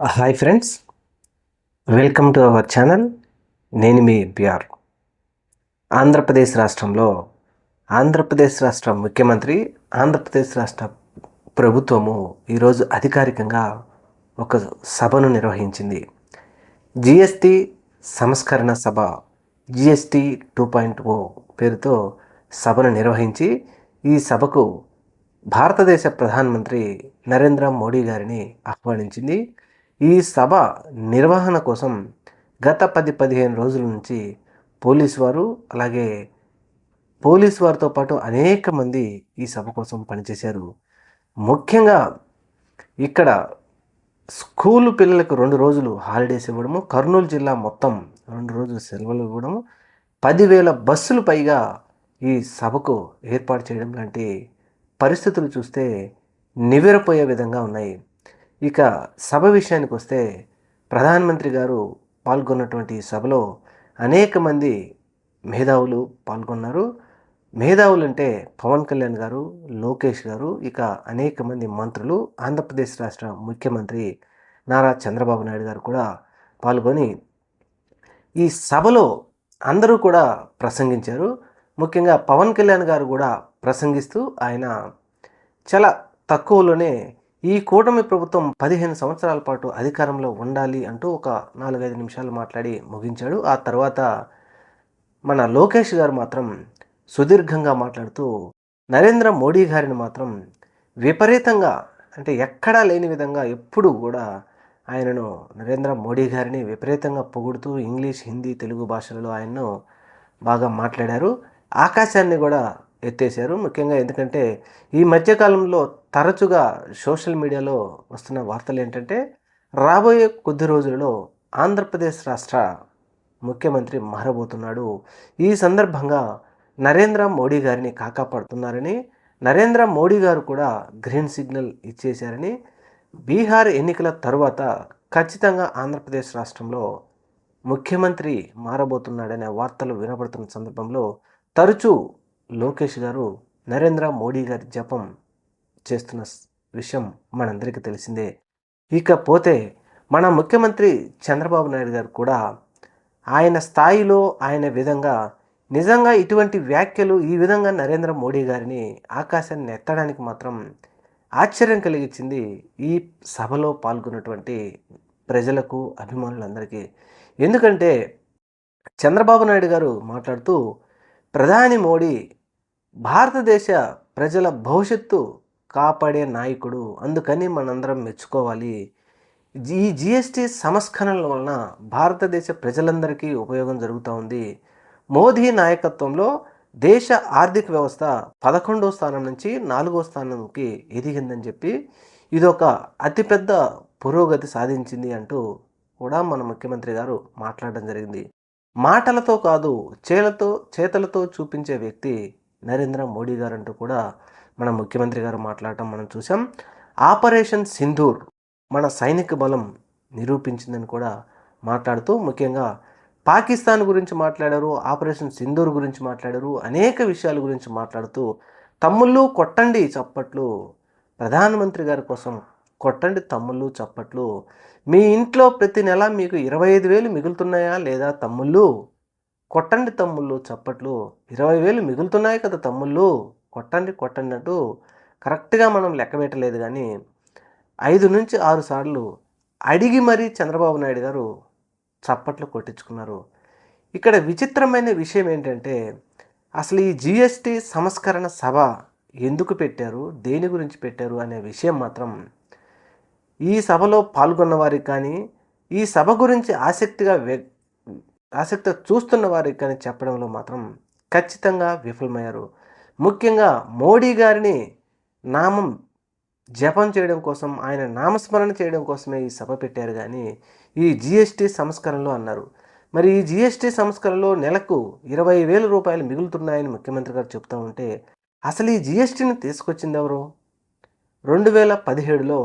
Hi friends. Welcome to our channel. నేను మీ BR. Andhra Pradesh రాష్ట్రంలో ఆంధ్రప్రదేశ్ రాష్ట్ర ముఖ్యమంత్రి ఆంధ్రప్రదేశ్ రాష్ట్ర ప్రభుత్వము ఈరోజు అధికారికంగా ఒక సభను నిర్వహించింది. జిఎస్టి సంస్కరణ సభ జిఎస్టి టూ పాయింట్ ఓ పేరుతో సభను నిర్వహించి ఈ సభకు భారతదేశ ప్రధానమంత్రి నరేంద్ర మోడీ గారిని ఆహ్వానించింది. ఈ సభ నిర్వహణ కోసం గత పది పదిహేను రోజుల నుంచి పోలీస్ వారు అలాగే పోలీస్ వారితో పాటు అనేక మంది ఈ సభ కోసం పనిచేశారు. ముఖ్యంగా ఇక్కడ స్కూలు పిల్లలకు రెండు రోజులు హాలిడేస్ ఇవ్వడము కర్నూలు జిల్లా మొత్తం రెండు రోజులు సెలవులు ఇవ్వడము పదివేల బస్సులు పైగా ఈ సభకు ఏర్పాటు చేయడం లాంటి పరిస్థితులు చూస్తే నివ్వెరపోయే విధంగా ఉన్నాయి. ఇక సభ విషయానికి వస్తే ప్రధానమంత్రి గారు పాల్గొన్నటువంటి సభలో అనేక మంది మేధావులు పాల్గొన్నారు. మేధావులు అంటే పవన్ కళ్యాణ్ గారు లోకేష్ గారు ఇక అనేక మంది మంత్రులు ఆంధ్రప్రదేశ్ రాష్ట్ర ముఖ్యమంత్రి నారా చంద్రబాబు నాయుడు గారు కూడా పాల్గొని ఈ సభలో అందరూ కూడా ప్రసంగించారు. ముఖ్యంగా పవన్ కళ్యాణ్ గారు కూడా ప్రసంగిస్తూ ఆయన చాలా తక్కువలోనే ఈ కూటమి ప్రభుత్వం పదిహేను సంవత్సరాల పాటు అధికారంలో ఉండాలి అంటూ ఒక నాలుగైదు నిమిషాలు మాట్లాడి ముగించాడు. ఆ తర్వాత మన లోకేష్ గారు మాత్రం సుదీర్ఘంగా మాట్లాడుతూ నరేంద్ర మోడీ గారిని మాత్రం విపరీతంగా అంటే ఎక్కడా లేని విధంగా ఎప్పుడూ కూడా ఆయనను నరేంద్ర మోడీ గారిని విపరీతంగా పొగుడుతూ ఇంగ్లీష్ హిందీ తెలుగు భాషలలో ఆయన్ను బాగా మాట్లాడారు. ఆకాశాన్ని కూడా ఎత్తేసారు ముఖ్యంగా ఎందుకంటే ఈ మధ్యకాలంలో తరచుగా సోషల్ మీడియాలో వస్తున్న వార్తలు ఏంటంటే రాబోయే కొద్ది రోజులలో ఆంధ్రప్రదేశ్ రాష్ట్ర ముఖ్యమంత్రి మారబోతున్నాడు. ఈ సందర్భంగా నరేంద్ర మోడీ గారిని కాకాపడుతున్నారని నరేంద్ర మోడీ గారు కూడా గ్రీన్ సిగ్నల్ ఇచ్చేశారని బీహార్ ఎన్నికల తరువాత ఖచ్చితంగా ఆంధ్రప్రదేశ్ రాష్ట్రంలో ముఖ్యమంత్రి మారబోతున్నాడనే వార్తలు వినబడుతున్న సందర్భంలో తరచూ లోకేష్ గారు నరేంద్ర మోడీ గారి జపం చేస్తున్న విషయం మనందరికీ తెలిసిందే. ఇకపోతే మన ముఖ్యమంత్రి చంద్రబాబు నాయుడు గారు కూడా ఆయన స్థాయిలో ఆయన విధంగా నిజంగా ఇటువంటి వ్యాఖ్యలు ఈ విధంగా నరేంద్ర మోడీ గారిని ఆకాశాన్ని ఎత్తడానికి మాత్రం ఆశ్చర్యం కలిగించింది ఈ సభలో పాల్గొన్నటువంటి ప్రజలకు అభిమానులందరికీ. ఎందుకంటే చంద్రబాబు నాయుడు గారు మాట్లాడుతూ ప్రధాని మోడీ భారతదేశ ప్రజల భవిష్యత్తు కాపాడే నాయకుడు. అందుకని మనందరం మెచ్చుకోవాలి. ఈ జిఎస్టి సంస్కరణల వలన భారతదేశ ప్రజలందరికీ ఉపయోగం జరుగుతూ ఉంది. మోదీ నాయకత్వంలో దేశ ఆర్థిక వ్యవస్థ పదకొండో స్థానం నుంచి నాలుగో స్థానంకి ఎదిగిందని చెప్పి ఇదొక అతిపెద్ద పురోగతి సాధించింది అంటూ కూడా మన ముఖ్యమంత్రి గారు మాట్లాడడం జరిగింది. మాటలతో కాదు చేలతో చేతలతో చూపించే వ్యక్తి నరేంద్ర మోడీ గారంటూ కూడా మన ముఖ్యమంత్రి గారు మాట్లాడటం మనం చూసాం ఆపరేషన్ సింధూర్ మన సైనిక బలం నిరూపించిందని కూడా మాట్లాడుతూ ముఖ్యంగా పాకిస్తాన్ గురించి మాట్లాడారు ఆపరేషన్ సింధూర్ గురించి మాట్లాడారు అనేక విషయాల గురించి మాట్లాడుతూ తమ్ముళ్ళు కొట్టండి చప్పట్లు ప్రధానమంత్రి గారి కోసం కొట్టండి తమ్ముళ్ళు చప్పట్లు. మీ ఇంట్లో ప్రతి నెల మీకు ఇరవై ఐదు వేలు మిగులుతున్నాయా లేదా తమ్ముళ్ళు? కొట్టండి తమ్ముళ్ళు చప్పట్లు. ఇరవై వేలు మిగులుతున్నాయి కదా తమ్ముళ్ళు? కొట్టండి కొట్టండి అంటూ కరెక్ట్గా మనం లెక్క పెట్టలేదు కానీ ఐదు నుంచి ఆరు సార్లు అడిగి మరీ చంద్రబాబు నాయుడు గారు చప్పట్లు కొట్టించుకున్నారు. ఇక్కడ విచిత్రమైన విషయం ఏంటంటే అసలు ఈ జిఎస్టి సంస్కరణ సభ ఎందుకు పెట్టారు దేని గురించి పెట్టారు అనే విషయం మాత్రం ఈ సభలో పాల్గొన్న వారికి కానీ ఈ సభ గురించి ఆసక్తిగా ఆసక్తిగా ఆసక్తి చూస్తున్న వారికి కానీ చెప్పడంలో మాత్రం ఖచ్చితంగా విఫలమయ్యారు. ముఖ్యంగా మోడీ గారిని నామం జపం చేయడం కోసం ఆయన నామస్మరణ చేయడం కోసమే ఈ సభ పెట్టారు కానీ ఈ జీఎస్టీ సంస్కరణలు అన్నారు. మరి ఈ జీఎస్టీ సంస్కరణలో నెలకు ఇరవై వేల రూపాయలు మిగులుతున్నాయని ముఖ్యమంత్రి గారు చెప్తూ ఉంటే అసలు ఈ జీఎస్టీని తీసుకొచ్చింది ఎవరు రెండు వేల పదిహేడులో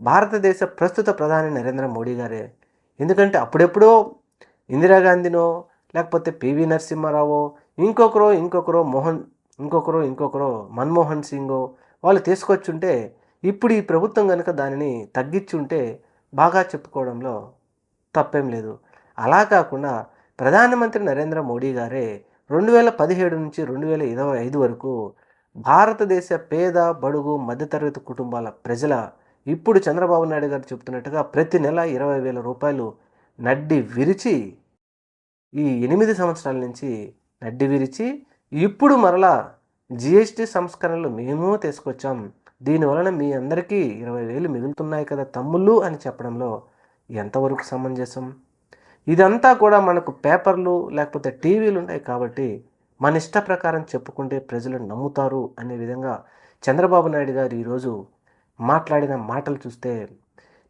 భారతదేశ ప్రస్తుత ప్రధాని నరేంద్ర మోడీ గారే. ఎందుకంటే అప్పుడెప్పుడో ఇందిరాగాంధీనో లేకపోతే పివి నరసింహారావో ఇంకొకరో ఇంకొకరో మోహన్ ఇంకొకరు ఇంకొకరు మన్మోహన్ సింగ్ వాళ్ళు తీసుకొచ్చుంటే ఇప్పుడు ఈ ప్రభుత్వం కనుక దానిని తగ్గించుంటే బాగా చెప్పుకోవడంలో తప్పేం లేదు. అలా కాకుండా ప్రధానమంత్రి నరేంద్ర మోడీ గారే రెండు వేల పదిహేడు నుంచి రెండు వేల ఇరవై ఐదు వరకు భారతదేశ పేద బడుగు మధ్యతరగతి కుటుంబాల ప్రజల ఇప్పుడు చంద్రబాబు నాయుడు గారు చెప్తున్నట్టుగా ప్రతి నెల ఇరవై వేల రూపాయలు నడ్డి విరిచి ఈ ఎనిమిది సంవత్సరాల నుంచి నడ్డి విరిచి ఇప్పుడు మరలా జిఎస్టీ సంస్కరణలు మేము తీసుకొచ్చాం. దీనివలన మీ అందరికీ ఇరవై వేలు మిగులుతున్నాయి కదా తమ్ముళ్ళు అని చెప్పడంలో ఎంతవరకు సమంజసం? ఇదంతా కూడా మనకు పేపర్లు లేకపోతే టీవీలు ఉన్నాయి కాబట్టి మన ఇష్ట ప్రకారం చెప్పుకుంటే ప్రజలు నమ్ముతారు అనే విధంగా చంద్రబాబు నాయుడు గారు ఈరోజు మాట్లాడిన మాటలు చూస్తే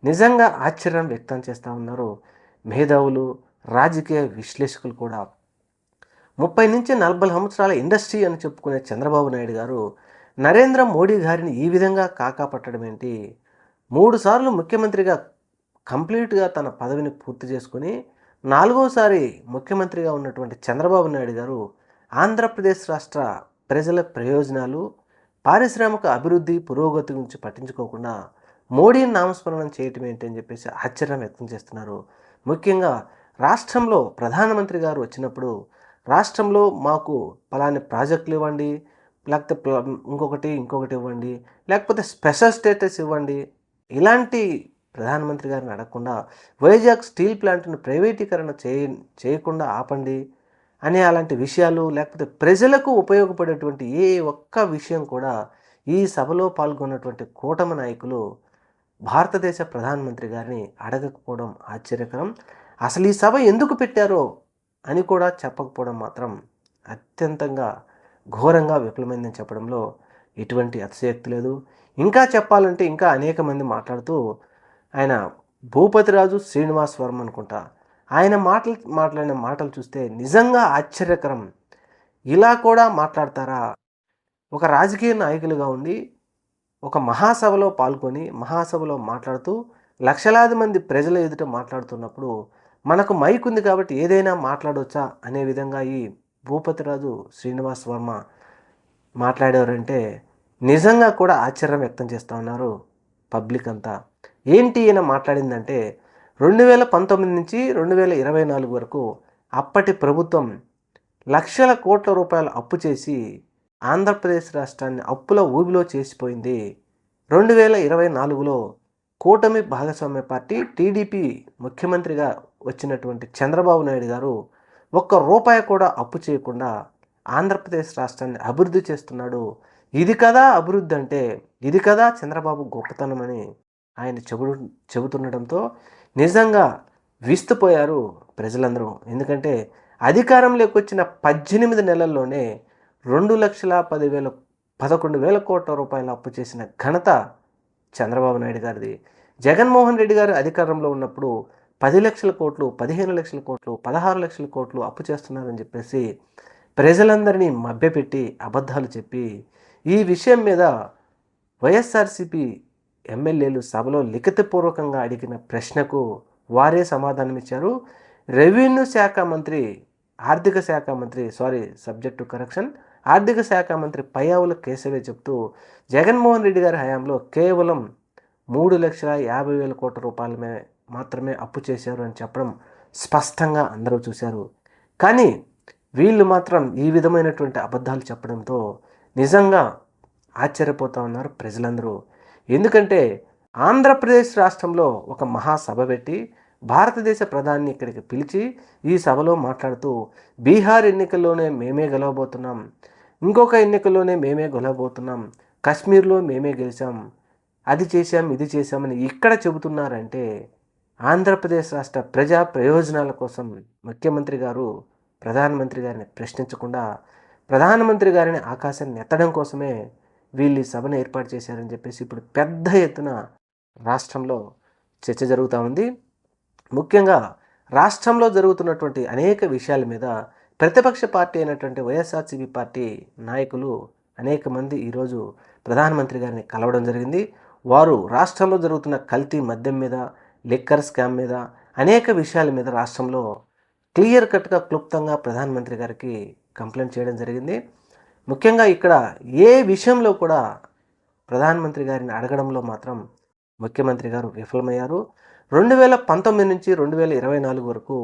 నిజంగా ఆశ్చర్యం వ్యక్తం చేస్తూ ఉన్నారు. మేధావులు రాజకీయ విశ్లేషకులు కూడా. ముప్పై నుంచి నలభై సంవత్సరాల ఇండస్ట్రీ అని చెప్పుకునే చంద్రబాబు నాయుడు గారు నరేంద్ర మోడీ గారిని ఈ విధంగా కాకాపట్టడం ఏంటి? మూడు సార్లు ముఖ్యమంత్రిగా కంప్లీట్గా తన పదవిని పూర్తి చేసుకుని నాలుగోసారి ముఖ్యమంత్రిగా ఉన్నటువంటి చంద్రబాబు నాయుడు గారు ఆంధ్రప్రదేశ్ రాష్ట్ర ప్రజల ప్రయోజనాలు పారిశ్రామిక అభివృద్ధి పురోగతి గురించి పట్టించుకోకుండా మోడీని నామస్మరణం చేయటం ఏంటి అని చెప్పేసి ఆశ్చర్యం వ్యక్తం చేస్తున్నారు. ముఖ్యంగా రాష్ట్రంలో ప్రధానమంత్రి గారు వచ్చినప్పుడు రాష్ట్రంలో మాకు పలాని ప్రాజెక్టులు ఇవ్వండి లేకపోతే ఇంకొకటి ఇంకొకటి ఇవ్వండి లేకపోతే స్పెషల్ స్టేటస్ ఇవ్వండి. ఇలాంటి ప్రధానమంత్రి గారిని అడగకుండా వైజాగ్ స్టీల్ ప్లాంట్ను ప్రైవేటీకరణ చేయ చేయకుండా ఆపండి అనే అలాంటి విషయాలు లేకపోతే ప్రజలకు ఉపయోగపడేటువంటి ఏ ఒక్క విషయం కూడా ఈ సభలో పాల్గొన్నటువంటి కూటమి నాయకులు భారతదేశ ప్రధానమంత్రి గారిని అడగకపోవడం ఆశ్చర్యకరం. అసలు ఈ సభ ఎందుకు పెట్టారో అని కూడా చెప్పకపోవడం మాత్రం అత్యంతంగా ఘోరంగా విఫలమైందని చెప్పడంలో ఎటువంటి అతిశయక్తి లేదు. ఇంకా చెప్పాలంటే ఇంకా అనేక మంది మాట్లాడుతూ ఆయన భూపతిరాజు శ్రీనివాస్ వర్మ అనుకుంటా ఆయన మాటలు మాట్లాడిన మాటలు చూస్తే నిజంగా ఆశ్చర్యకరం. ఇలా కూడా మాట్లాడతారా? ఒక రాజకీయ నాయకులుగా ఉండి ఒక మహాసభలో పాల్గొని మహాసభలో మాట్లాడుతూ లక్షలాది మంది ప్రజల ఎదుట మాట్లాడుతున్నప్పుడు మనకు మైక్ ఉంది కాబట్టి ఏదైనా మాట్లాడవచ్చా అనే విధంగా ఈ భూపతిరాజు శ్రీనివాస్ వర్మ మాట్లాడారంటే నిజంగా కూడా ఆశ్చర్యం వ్యక్తం చేస్తూ ఉన్నారు పబ్లిక్ అంతా. ఏంటి ఈయన మాట్లాడిందంటే రెండు వేల పంతొమ్మిది నుంచి రెండు వేల ఇరవై నాలుగు వరకు అప్పటి ప్రభుత్వం లక్షల కోట్ల రూపాయలు అప్పు చేసి ఆంధ్రప్రదేశ్ రాష్ట్రాన్ని అప్పుల ఊబిలో చేసిపోయింది. రెండు వేల ఇరవై నాలుగులో కూటమి భాగస్వామ్య పార్టీ టీడీపీ ముఖ్యమంత్రిగా వచ్చినటువంటి చంద్రబాబు నాయుడు గారు ఒక్క రూపాయి కూడా అప్పు చేయకుండా ఆంధ్రప్రదేశ్ రాష్ట్రాన్ని అభివృద్ధి చేస్తున్నాడు. ఇది కదా అభివృద్ధి అంటే ఇది కదా చంద్రబాబు గొప్పతనం అని ఆయన చెబు చెబుతుండడంతో నిజంగా విస్తుపోయారు ప్రజలందరూ. ఎందుకంటే అధికారంలోకి వచ్చిన పద్దెనిమిది నెలల్లోనే రెండు లక్షల పదివేల పదకొండు వేల కోట్ల రూపాయల అప్పు చేసిన ఘనత చంద్రబాబు నాయుడు గారిది. జగన్మోహన్ రెడ్డి గారు అధికారంలో ఉన్నప్పుడు పది లక్షల కోట్లు పదిహేను లక్షల కోట్లు పదహారు లక్షల కోట్లు అప్పు చేస్తున్నారని చెప్పేసి ప్రజలందరినీ మభ్యపెట్టి అబద్ధాలు చెప్పి ఈ విషయం మీద వైఎస్ఆర్సిపి ఎమ్మెల్యేలు సభలో లిఖితపూర్వకంగా అడిగిన ప్రశ్నకు వారే సమాధానం ఇచ్చారు రెవెన్యూ శాఖ మంత్రి ఆర్థిక శాఖ మంత్రి సారీ సబ్జెక్టు కరెక్షన్ ఆర్థిక శాఖ మంత్రి పయ్యావుల కేశవే చెప్తూ జగన్మోహన్ రెడ్డి గారి హయాంలో కేవలం మూడు లక్షల యాభై వేల కోట్ల రూపాయలమే మాత్రమే అప్పు చేశారు అని చెప్పడం స్పష్టంగా అందరూ చూశారు. కానీ వీళ్ళు మాత్రం ఈ విధమైనటువంటి అబద్ధాలు చెప్పడంతో నిజంగా ఆశ్చర్యపోతా ఉన్నారు ప్రజలందరూ. ఎందుకంటే ఆంధ్రప్రదేశ్ రాష్ట్రంలో ఒక మహాసభ పెట్టి భారతదేశ ప్రధాని ఇక్కడికి పిలిచి ఈ సభలో మాట్లాడుతూ బీహార్ ఎన్నికల్లోనే మేమే గెలవబోతున్నాం ఇంకొక ఎన్నికల్లోనే మేమే గెలవబోతున్నాం కశ్మీర్లో మేమే గెలిచాం అది చేశాం ఇది చేశామని ఇక్కడ చెబుతున్నారంటే ఆంధ్రప్రదేశ్ రాష్ట్ర ప్రజా ప్రయోజనాల కోసం ముఖ్యమంత్రి గారు ప్రధానమంత్రి గారిని ప్రశ్నించకుండా ప్రధానమంత్రి గారిని ఆకాశాన్ని ఎత్తడం కోసమే వీళ్ళు ఈ సభను ఏర్పాటు చేశారని చెప్పేసి ఇప్పుడు పెద్ద ఎత్తున రాష్ట్రంలో చర్చ జరుగుతూ ఉంది. ముఖ్యంగా రాష్ట్రంలో జరుగుతున్నటువంటి అనేక విషయాల మీద ప్రతిపక్ష పార్టీ అయినటువంటి వైఎస్ఆర్సీపీ పార్టీ నాయకులు అనేక మంది ఈరోజు ప్రధానమంత్రి గారిని కలవడం జరిగింది. వారు రాష్ట్రంలో జరుగుతున్న కల్తీ మద్యం మీద లిక్కర్ స్కామ్ మీద అనేక విషయాల మీద రాష్ట్రంలో క్లియర్ కట్గా క్లుప్తంగా ప్రధానమంత్రి గారికి కంప్లైంట్ చేయడం జరిగింది. ముఖ్యంగా ఇక్కడ ఏ విషయంలో కూడా ప్రధానమంత్రి గారిని అడగడంలో మాత్రం ముఖ్యమంత్రి గారు విఫలమయ్యారు. రెండు వేల పంతొమ్మిది నుంచి రెండు వేల ఇరవై నాలుగు వరకు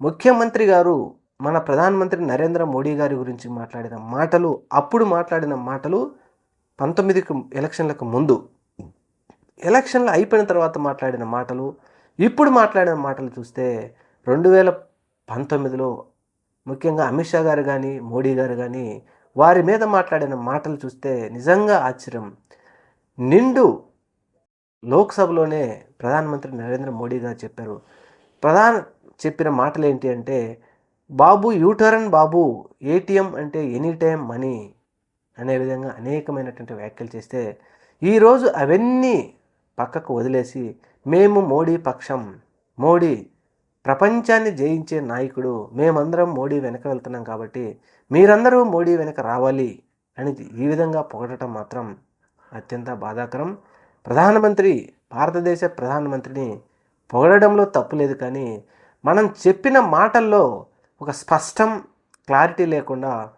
ముఖ్యమంత్రి గారు మన ప్రధానమంత్రి నరేంద్ర మోడీ గారి గురించి మాట్లాడిన మాటలు అప్పుడు మాట్లాడిన మాటలు పంతొమ్మిదికి ఎలక్షన్లకు ముందు ఎలక్షన్లు అయిపోయిన తర్వాత మాట్లాడిన మాటలు ఇప్పుడు మాట్లాడిన మాటలు చూస్తే రెండు వేల పంతొమ్మిదిలో ముఖ్యంగా అమిత్ షా గారు కానీ మోడీ గారు కానీ వారి మీద మాట్లాడిన మాటలు చూస్తే నిజంగా ఆశ్చర్యం. నిండు లోక్సభలోనే ప్రధానమంత్రి నరేంద్ర మోడీ గారు చెప్పారు. ప్రధాన చెప్పిన మాటలు ఏంటి అంటే Babu U turn Babu ATM అంటే ఎనీ టైం మనీ అనే విధంగా అనేకమైనటువంటి వ్యాఖ్యలు చేస్తే ఈరోజు అవన్నీ పక్కకు వదిలేసి మేము మోడీ పక్షం. మోడీ ప్రపంచాన్ని జయించే నాయకుడు. మేమందరం మోడీ వెనక వెళ్తున్నాం కాబట్టి మీరందరూ మోడీ వెనక రావాలి అని ఈ విధంగా పొగడటం మాత్రం అత్యంత బాధాకరం. ప్రధానమంత్రి భారతదేశ ప్రధానమంత్రిని పొగడడంలో తప్పు లేదు కానీ మనం చెప్పిన మాటల్లో ఒక స్పష్టం క్లారిటీ లేకుండా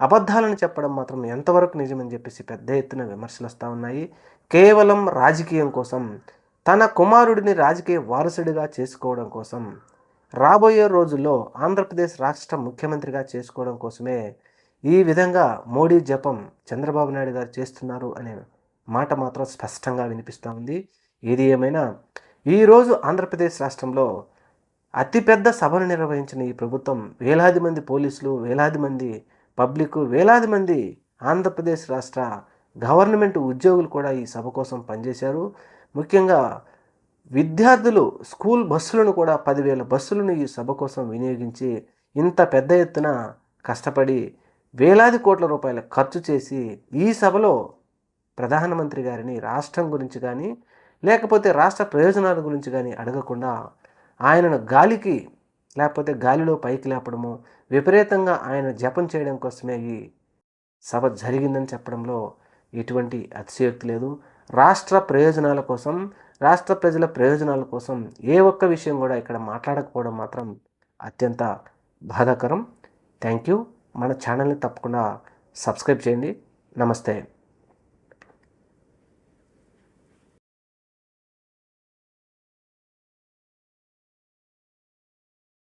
అబద్ధాలను చెప్పడం మాత్రం ఎంతవరకు నిజమని చెప్పేసి పెద్ద ఎత్తున విమర్శలు వస్తూ ఉన్నాయి. కేవలం రాజకీయం కోసం తన కుమారుడిని రాజకీయ వారసుడిగా చేసుకోవడం కోసం రాబోయే రోజుల్లో ఆంధ్రప్రదేశ్ రాష్ట్ర ముఖ్యమంత్రిగా చేసుకోవడం కోసమే ఈ విధంగా మోడీ జపం చంద్రబాబు నాయుడు గారు చేస్తున్నారు అనే మాట మాత్రం స్పష్టంగా వినిపిస్తూ ఉంది. ఏది ఏమైనా ఈరోజు ఆంధ్రప్రదేశ్ రాష్ట్రంలో అతిపెద్ద సభను నిర్వహించిన ఈ ప్రభుత్వం వేలాది మంది పోలీసులు వేలాది మంది పబ్లిక్ వేలాది మంది ఆంధ్రప్రదేశ్ రాష్ట్ర గవర్నమెంట్ ఉద్యోగులు కూడా ఈ సభ కోసం పనిచేశారు. ముఖ్యంగా విద్యార్థులు స్కూల్ బస్సులను కూడా పదివేల బస్సులను ఈ సభ కోసం వినియోగించి ఇంత పెద్ద ఎత్తున కష్టపడి వేలాది కోట్ల రూపాయలు ఖర్చు చేసి ఈ సభలో ప్రధానమంత్రి గారిని రాష్ట్రం గురించి కానీ లేకపోతే రాష్ట్ర ప్రయోజనాల గురించి కానీ అడగకుండా ఆయనను గాలికి లేకపోతే గాలిలో పైకి లేపడము విపరీతంగా ఆయన జపం చేయడం కోసమే ఈ సభ జరిగిందని చెప్పడంలో ఎటువంటి అతిశయోక్తి లేదు. రాష్ట్ర ప్రయోజనాల కోసం రాష్ట్ర ప్రజల ప్రయోజనాల కోసం ఏ ఒక్క విషయం కూడా ఇక్కడ మాట్లాడకపోవడం మాత్రం అత్యంత బాధాకరం. Thank you. మన ఛానల్ని తప్పకుండా సబ్స్క్రైబ్ చేయండి. నమస్తే.